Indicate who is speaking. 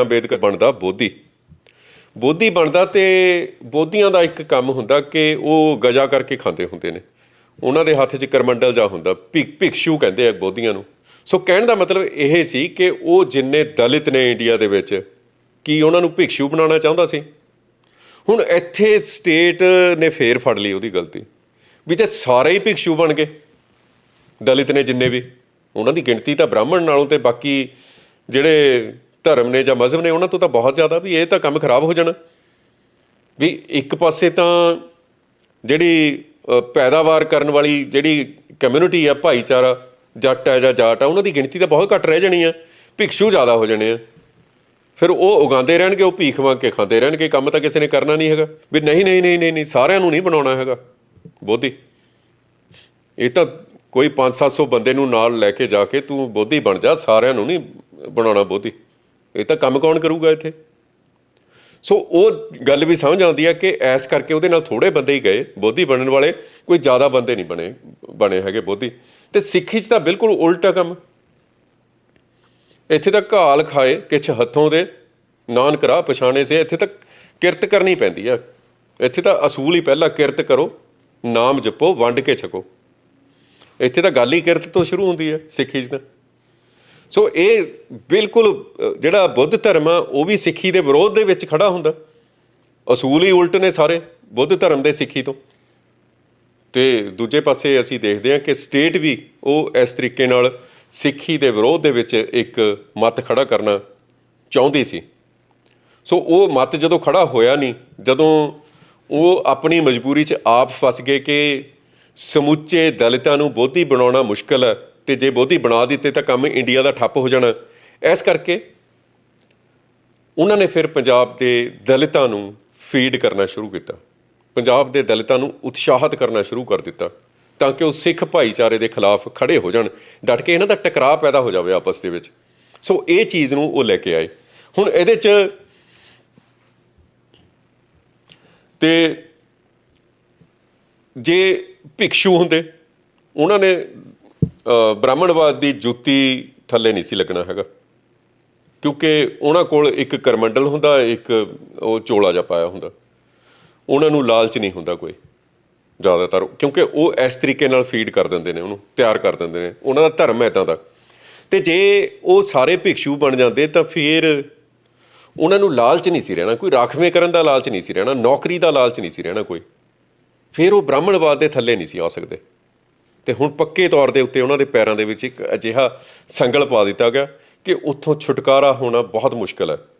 Speaker 1: ਅੰਬੇਦਕਰ ਬਣਦਾ ਬੋਧੀ। ਬੋਧੀ ਬਣਦਾ ਤੇ ਬੋਧੀਆਂ ਦਾ ਇੱਕ ਕੰਮ ਹੁੰਦਾ ਕਿ ਉਹ ਗਜਾ ਕਰਕੇ ਖਾਂਦੇ ਹੁੰਦੇ ਨੇ। ਉਹਨਾਂ ਦੇ ਹੱਥ 'ਚ ਕਰਮੰਡਲ ਜਾ ਹੁੰਦਾ ਭਿਕ ਭਿਕਸ਼ੂ ਕਹਿੰਦੇ ਆ ਬੋਧੀਆਂ ਨੂੰ। ਸੋ ਕਹਿਣ ਦਾ ਮਤਲਬ ਇਹ ਸੀ ਕਿ ਉਹ ਜਿੰਨੇ ਦਲਿਤ ਨੇ ਇੰਡੀਆ ਦੇ ਵਿੱਚ, ਕੀ ਉਹਨਾਂ ਨੂੰ ਭਿਕਸ਼ੂ ਬਣਾਉਣਾ ਚਾਹੁੰਦਾ ਸੀ? ਹੁਣ ਇੱਥੇ ਸਟੇਟ ਨੇ ਫੇਰ ਫੜ ਲਈ ਉਹਦੀ ਗਲਤੀ, ਵੀ ਜੇ ਸਾਰੇ ਹੀ ਭਿਕਸ਼ੂ ਬਣ ਗਏ, ਦਲਿਤ ਨੇ ਜਿੰਨੇ ਵੀ, ਉਹਨਾਂ ਦੀ ਗਿਣਤੀ ਤਾਂ ਬ੍ਰਾਹਮਣ ਨਾਲੋਂ ਤੇ ਬਾਕੀ ਜਿਹੜੇ ਧਰਮ ਨੇ ਜਾਂ ਮਜ਼ਹਬ ਨੇ ਉਹਨਾਂ ਤੋਂ ਤਾਂ ਬਹੁਤ ਜ਼ਿਆਦਾ ਵੀ ਇਹ ਤਾਂ ਕੰਮ ਖਰਾਬ ਹੋ ਜਾਣਾ। ਵੀ ਇੱਕ ਪਾਸੇ ਤਾਂ ਜਿਹੜੀ ਪੈਦਾਵਾਰ ਕਰਨ ਵਾਲੀ ਜਿਹੜੀ ਕਮਿਊਨਿਟੀ ਆ, ਭਾਈਚਾਰਾ, ਜੱਟ ਹੈ ਜਾਂ ਜਾਟ ਆ, ਉਹਨਾਂ ਦੀ ਗਿਣਤੀ ਤਾਂ ਬਹੁਤ ਘੱਟ ਰਹਿ ਜਾਣੀ ਆ, ਭਿਕਸ਼ੂ ਜ਼ਿਆਦਾ ਹੋ ਜਾਣੇ ਆ। ਫਿਰ ਉਹ ਉਗਾਉਂਦੇ ਰਹਿਣਗੇ, ਉਹ ਭੀਖ ਮੰਗ ਕੇ ਖਾਂਦੇ ਰਹਿਣਗੇ, ਕੰਮ ਤਾਂ ਕਿਸੇ ਨੇ ਕਰਨਾ ਨਹੀਂ ਹੈਗਾ। ਵੀ ਨਹੀਂ ਨਹੀਂ ਨਹੀਂ ਨਹੀਂ ਸਾਰਿਆਂ ਨੂੰ ਨਹੀਂ ਬਣਾਉਣਾ ਹੈਗਾ, ਬੋਧੀ। ਇਹ ਤਾਂ ਕੋਈ 5-700 ਬੰਦੇ ਨੂੰ ਨਾਲ ਲੈ ਕੇ ਜਾ ਕੇ ਤੂੰ ਬੋਧੀ ਬਣ ਜਾ, ਸਾਰਿਆਂ ਨੂੰ ਨਹੀਂ ਬਣਾਉਣਾ ਬੋਧੀ। ਇਹ ਤਾਂ ਕੰਮ ਕੌਣ ਕਰੂਗਾ ਇੱਥੇ? ਸੋ ਉਹ ਗੱਲ ਵੀ ਸਮਝ ਆਉਂਦੀ ਹੈ ਕਿ ਐਸ ਕਰਕੇ ਉਹਦੇ ਨਾਲ ਥੋੜੇ ਬੰਦੇ ਹੀ ਗਏ, ਬੋਧੀ ਬਣਨ ਵਾਲੇ, ਕੋਈ ਜ਼ਿਆਦਾ ਬੰਦੇ ਨਹੀਂ ਬਣੇ ਬਣੇ ਹੈਗੇ ਬੋਧੀ। ਤੇ ਸਿੱਖੀ 'ਚ ਤਾਂ ਬਿਲਕੁਲ ਉਲਟਾ ਕੰਮ। ਇੱਥੇ ਤਾਂ ਘਾਲ ਖਾਏ, ਕਿਛ ਹੱਥੋਂ ਦੇ ਨਾਨ ਕਰਾ ਪਛਾਣੇ ਸੇ, ਇੱਥੇ ਤਾਂ ਕਿਰਤ ਕਰਨੀ ਪੈਂਦੀ ਆ। ਇੱਥੇ ਤਾਂ ਅਸੂਲ ਹੀ ਪਹਿਲਾਂ ਕਿਰਤ ਕਰੋ, ਨਾਮ ਜਪੋ, ਵੰਡ ਕੇ ਛਕੋ। ਇੱਥੇ ਤਾਂ ਗੱਲ ਹੀ ਕਿਰਤ ਤੋਂ ਸ਼ੁਰੂ ਹੁੰਦੀ ਹੈ ਸਿੱਖੀ 'ਚ ਤਾਂ। ਸੋ ਇਹ ਬਿਲਕੁਲ ਜਿਹੜਾ ਬੁੱਧ ਧਰਮ ਆ, ਉਹ ਵੀ ਸਿੱਖੀ ਦੇ ਵਿਰੋਧ ਦੇ ਵਿੱਚ ਖੜਾ ਹੁੰਦਾ। ਅਸੂਲ ਹੀ ਉਲਟ ਨੇ ਸਾਰੇ, ਬੁੱਧ ਧਰਮ ਦੇ ਸਿੱਖੀ ਤੋਂ। ਤੇ ਦੂਜੇ ਪਾਸੇ ਅਸੀਂ ਦੇਖਦੇ ਹਾਂ ਕਿ ਸਟੇਟ ਵੀ ਉਹ ਇਸ ਤਰੀਕੇ ਨਾਲ ਸਿੱਖੀ ਦੇ ਵਿਰੋਧ ਦੇ ਵਿੱਚ ਇੱਕ ਮਤ ਖੜਾ ਕਰਨਾ ਚਾਹੁੰਦੀ ਸੀ। ਸੋ ਉਹ ਮਤ ਜਦੋਂ ਖੜਾ ਹੋਇਆ ਨਹੀਂ, ਜਦੋਂ ਉਹ ਆਪਣੀ ਮਜਬੂਰੀ 'ਚ ਆਪ ਫਸ ਗਏ ਕਿ ਸਮੁੱਚੇ ਦਲਿਤਾਂ ਨੂੰ ਬੋਧੀ ਬਣਾਉਣਾ ਮੁਸ਼ਕਲ ਹੈ ਤੇ ਜੇ ਬੋਧੀ ਬਣਾ ਦਿੱਤੇ ਤਾਂ ਕੰਮ ਇੰਡੀਆ ਦਾ ਠੱਪ ਹੋ ਜਾਣਾ। ਇਸ ਕਰਕੇ ਉਹਨਾਂ ਨੇ ਫਿਰ ਪੰਜਾਬ ਦੇ ਦਲਿਤਾਂ ਨੂੰ ਫੀਡ ਕਰਨਾ ਸ਼ੁਰੂ ਕੀਤਾ। ਪੰਜਾਬ ਦੇ ਦਲਿਤਾਂ ਨੂੰ ਉਤਸ਼ਾਹਿਤ ਕਰਨਾ ਸ਼ੁਰੂ ਕਰ ਦਿੱਤਾ ਤਾਂ ਕਿ ਉਹ ਸਿੱਖ ਭਾਈਚਾਰੇ ਦੇ ਖਿਲਾਫ ਖੜੇ ਹੋ ਜਾਣ। ਡਟ ਕੇ ਇਹਨਾਂ ਦਾ ਟਕਰਾਅ ਪੈਦਾ ਹੋ ਜਾਵੇ ਆਪਸ ਦੇ ਵਿੱਚ। ਸੋ ਇਹ ਚੀਜ਼ ਨੂੰ ਉਹ ਲੈ ਕੇ ਆਏ। ਹੁਣ ਇਹਦੇ 'ਚ ਤੇ ਜੇ ਭਿਕਸ਼ੂ ਹੁੰਦੇ, ਉਹਨਾਂ ਨੇ ਬ੍ਰਾਹਮਣਵਾਦ ਦੀ ਜੁੱਤੀ ਥੱਲੇ ਨਹੀਂ ਸੀ ਲੱਗਣਾ ਹੈਗਾ। ਕਿਉਂਕਿ ਉਹਨਾਂ ਕੋਲ ਇੱਕ ਕਰਮੰਡਲ ਹੁੰਦਾ, ਇੱਕ ਉਹ ਚੋਲਾ ਜਿਹਾ ਪਾਇਆ ਹੁੰਦਾ। ਉਹਨਾਂ ਨੂੰ ਲਾਲਚ ਨਹੀਂ ਹੁੰਦਾ ਕੋਈ, ਜ਼ਿਆਦਾਤਰ। ਕਿਉਂਕਿ ਉਹ ਇਸ ਤਰੀਕੇ ਨਾਲ ਫੀਡ ਕਰ ਦਿੰਦੇ ਨੇ ਉਹਨੂੰ, ਤਿਆਰ ਕਰ ਦਿੰਦੇ ਨੇ। ਉਹਨਾਂ ਦਾ ਧਰਮ ਹੈ ਇਦਾਂ ਦਾ। ਤੇ ਜੇ ਉਹ ਸਾਰੇ ਭਿਕਸ਼ੂ ਬਣ ਜਾਂਦੇ, ਤਾਂ ਫਿਰ ਉਹਨਾਂ ਨੂੰ ਲਾਲਚ ਨਹੀਂ ਸੀ ਰਹਿਣਾ। ਕੋਈ ਰਾਖਵੇਂ ਕਰਨ ਦਾ ਲਾਲਚ ਨਹੀਂ ਸੀ ਰਹਿਣਾ, ਨੌਕਰੀ ਦਾ ਲਾਲਚ ਨਹੀਂ ਸੀ ਰਹਿਣਾ ਕੋਈ। ਫਿਰ ਉਹ ਬ੍ਰਾਹਮਣਵਾਦ ਦੇ ਥੱਲੇ ਨਹੀਂ ਸੀ ਆ ਸਕਦੇ। ਤੇ ਹੁਣ ਪੱਕੇ ਤੌਰ ਦੇ ਉੱਤੇ ਉਹਨਾਂ ਦੇ ਪੈਰਾਂ ਦੇ ਵਿੱਚ ਇੱਕ ਅਜਿਹਾ ਸੰਗਲ ਪਾ ਦਿੱਤਾ ਗਿਆ ਕਿ ਉੱਥੋਂ ਛੁਟਕਾਰਾ ਹੋਣਾ ਬਹੁਤ ਮੁਸ਼ਕਲ ਹੈ।